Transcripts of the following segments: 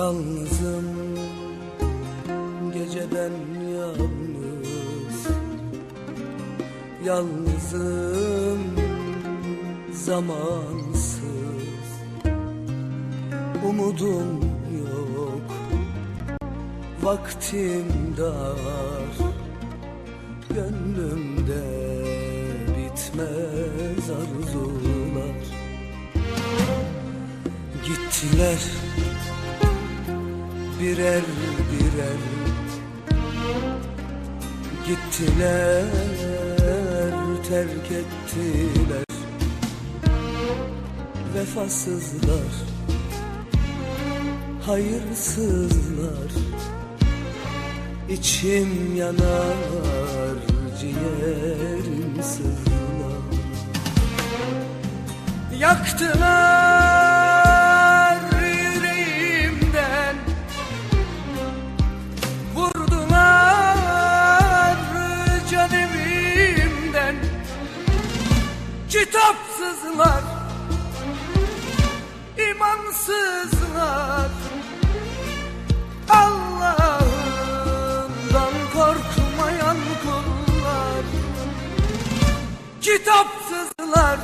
Yalnızım geceden yalnız. Yalnızım zamansız. Umudum yok Vaktim dar. Gönlümde bitmez arzular. Gittiler birer birer Gittiler terk ettiler. Vefasızlar Hayırsızlar İçim yanar ciğerim sızlar. Yaktılar Kitapsızlar imansızlar. Allah'ından korkmayan kullar. Kitapsızlar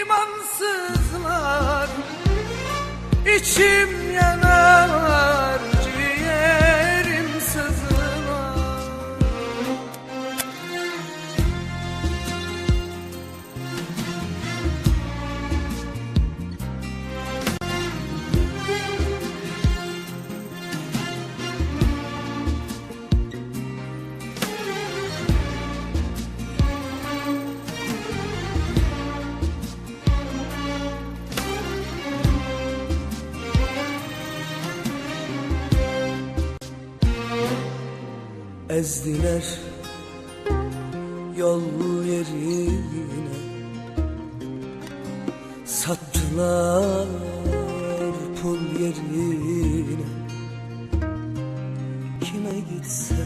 imansızlar. İçim Ezdiler yol yerine. Sattılar pul yerine. Kime gitsem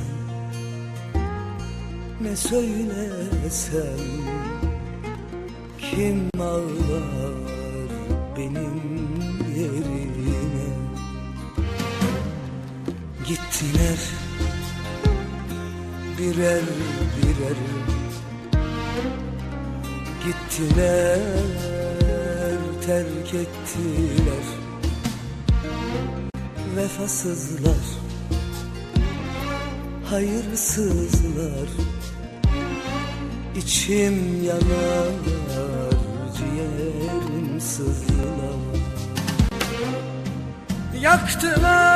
ne söylesem Kim ağlar benim yerime? Gittiler birer birer Gittiler terk ettiler. Vefasızlar Hayırsızlar İçim yanar ciğerim sızlar. Yaktılar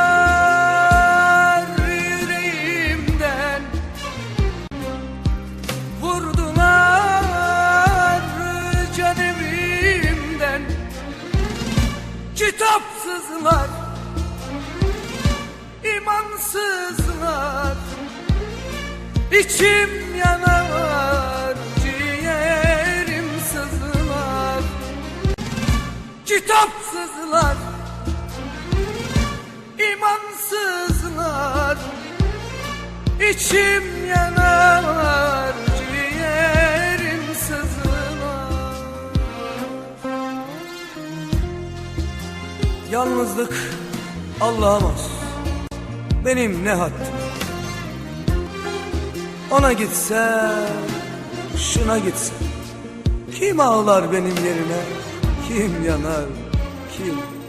Kitapsızlar imansızlar İçim yanar ciğerim sızlar Kitapsızlar imansızlar İçim Yalnızlık Allah'a Benim ne haddim Ona gitsem Şuna gitsem Kim ağlar benim yerine? Kim yanar Kim